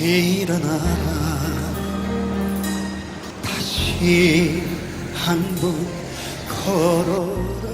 일어나 다시 한 번 걸어라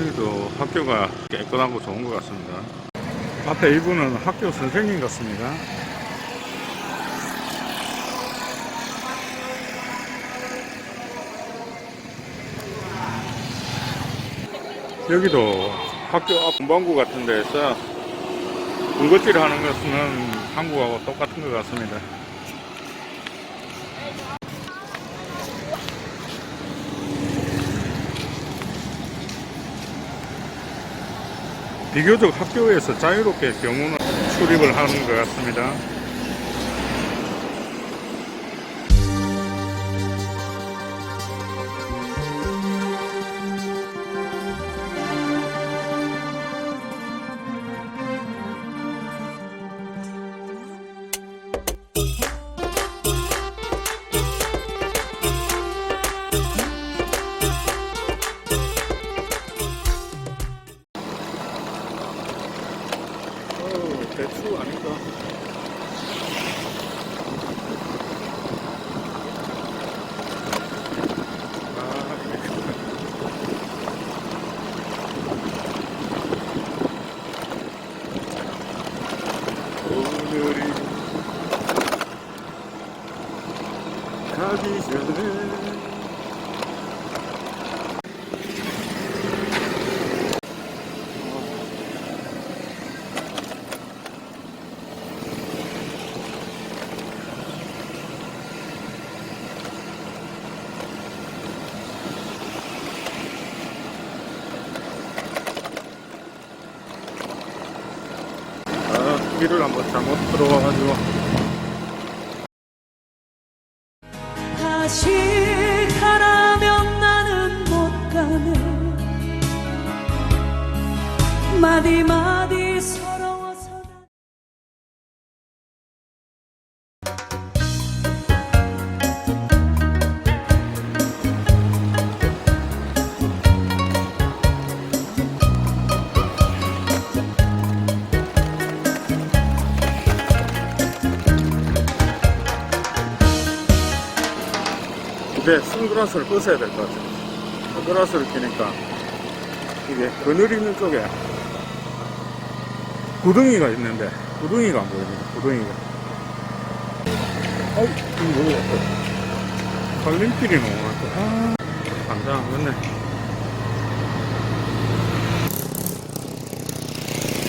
여기도 학교가 깨끗하고 좋은 것 같습니다. 앞에 이분은 학교 선생님 같습니다. 여기도 학교 앞 문방구 같은 데서 군것질 하는 것은 한국하고 똑같은 것 같습니다. 비교적 학교에서 자유롭게 경호는 출입을 하는 것 같습니다. 오늘 길을 한번 잘못 들어와가지고. 다시 가라면 나는 못 가네. 마디마 근데 선글라스를 벗어야 될 것 같아요. 선글라스를 끼니까 이게 그늘 있는 쪽에 구덩이가 있는데 구덩이가 안 보입니다. 구덩이가. 어이, 이거 뭐야? 갈림길이 너무 많다. 아, 간다, 맞네.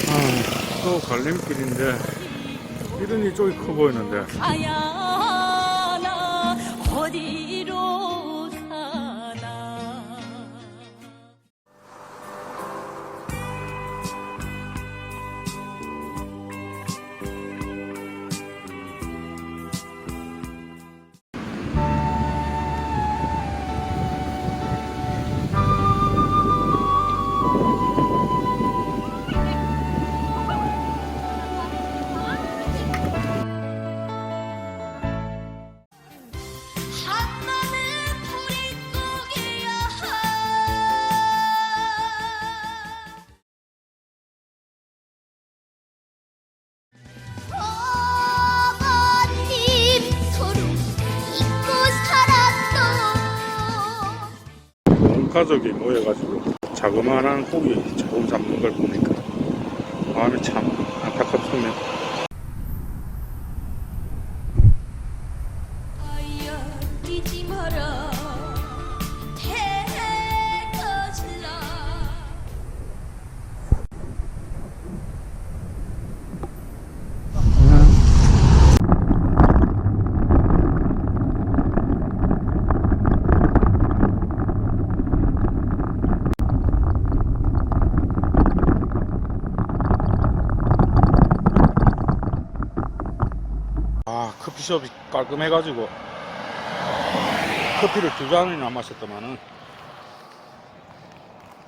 아, 또 갈림길인데 이런 이쪽이 커 보이는데 가야 가족이 모여가지고 자그마한 고기 조금 잡는 걸 보니까 마음이 참 안타깝습니다. 커피숍이 깔끔해가지고 커피를 두 잔이나 마셨더만은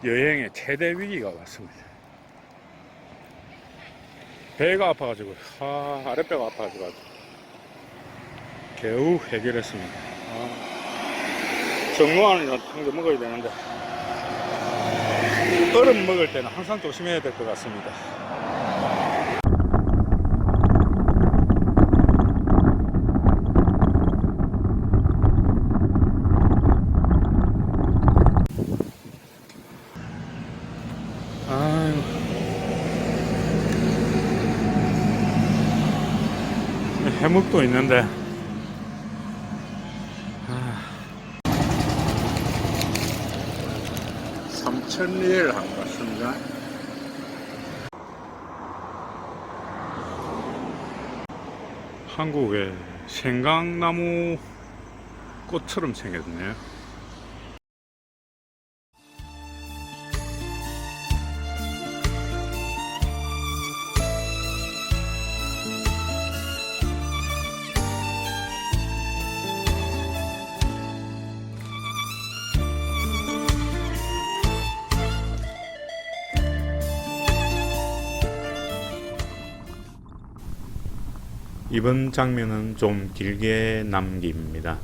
여행의 최대 위기가 왔습니다. 배가 아파가지고 아, 아랫배가 아파가지고 겨우 해결했습니다. 아, 정로안이라도 한개 먹어야 되는데 얼음 먹을 때는 항상 조심해야 될 것 같습니다. 아유. 해묵도 있는데. 아. 삼천리를 한것 같습니다. 한국의 생강나무 꽃처럼 생겼네요. 이번 장면은 좀 길게 남깁니다.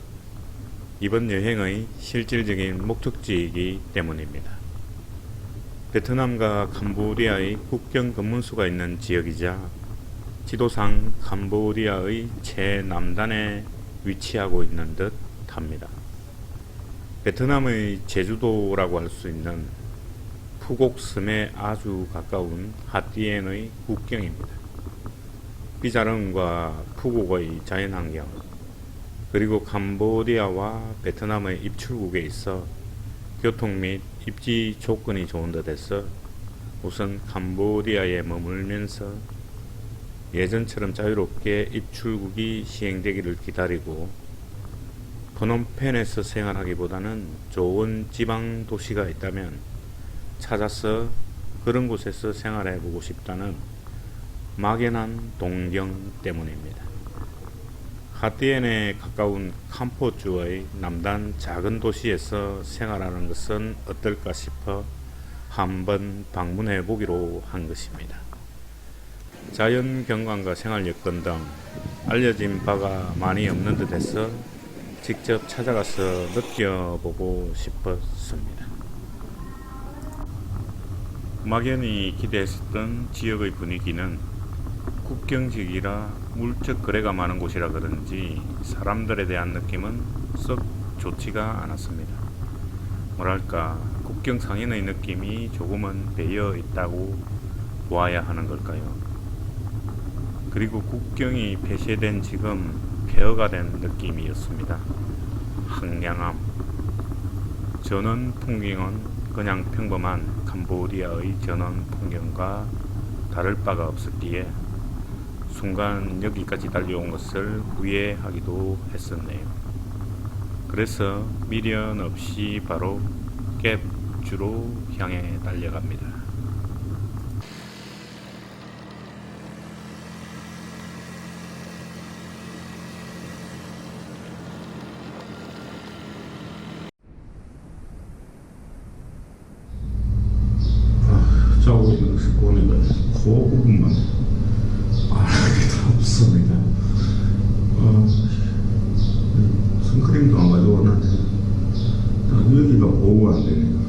이번 여행의 실질적인 목적지이기 때문입니다. 베트남과 캄보디아의 국경 검문소가 있는 지역이자 지도상 캄보디아의 최남단에 위치하고 있는 듯 합니다. 베트남의 제주도라고 할 수 있는 푸곡섬에 아주 가까운 하티엔의 국경입니다. 비자릉과 푸곡의 자연환경, 그리고 캄보디아와 베트남의 입출국에 있어 교통 및 입지 조건이 좋은 듯해서 우선 캄보디아에 머물면서 예전처럼 자유롭게 입출국이 시행되기를 기다리고 프놈펜에서 생활하기보다는 좋은 지방 도시가 있다면 찾아서 그런 곳에서 생활해 보고 싶다는 막연한 동경 때문입니다. 하티엔에 가까운 캄포주의 남단 작은 도시에서 생활하는 것은 어떨까 싶어 한번 방문해 보기로 한 것입니다. 자연 경관과 생활 여건 등 알려진 바가 많이 없는 듯해서 직접 찾아가서 느껴보고 싶었습니다. 막연히 기대했었던 지역의 분위기는 국경지기라 물적 거래가 많은 곳이라 그런지 사람들에 대한 느낌은 썩 좋지가 않았습니다. 뭐랄까 국경 상인의 느낌이 조금은 배어 있다고 보아야 하는 걸까요? 그리고 국경이 폐쇄된 지금 폐허가 된 느낌이었습니다. 황량함. 전원 풍경은 그냥 평범한 캄보디아의 전원 풍경과 다를 바가 없었기에 순간 여기까지 달려온 것을 후회하기도 했었네요. 그래서 미련 없이 바로 갭주로 향해 달려갑니다. 아, 자고 있는 것을 보니까 코 부분만 아게 다 없습니다. 어, 선크림도 안 가져왔는데 아, 여기가 보호가 안 되네요.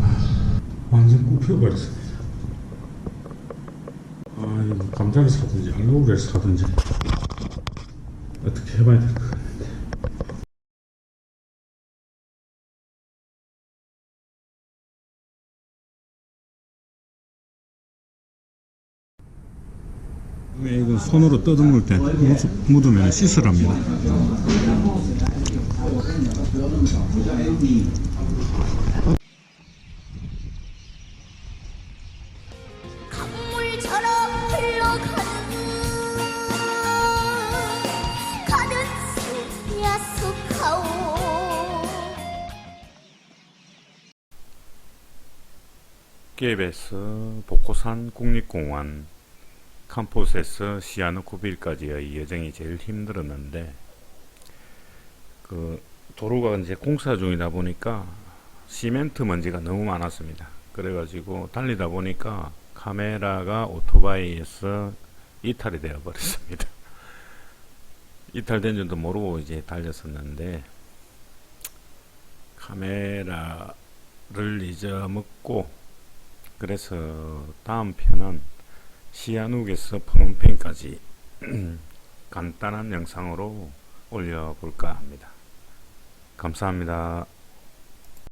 아, 완전 굽혀버렸습니다. 아, 이거 감자를 사든지 양고기를 사든지 어떻게 해봐야 될것 같은데. 네, 이거 손으로 뜯어먹을 때 묻- 묻으면 씻으랍니다. 깹에서 복고산 국립공원 캄포스에서 시아누코빌까지의 여정이 제일 힘들었는데 그 도로가 이제 공사 중이다 보니까 시멘트 먼지가 너무 많았습니다. 그래가지고 달리다 보니까 카메라가 오토바이에서 이탈이 되어 버렸습니다. 이탈된 줄도 모르고 이제 달렸었는데 카메라를 잊어먹고 그래서 다음 편은 시아누에서 프놈펜까지 간단한 영상으로 올려볼까 합니다. 감사합니다.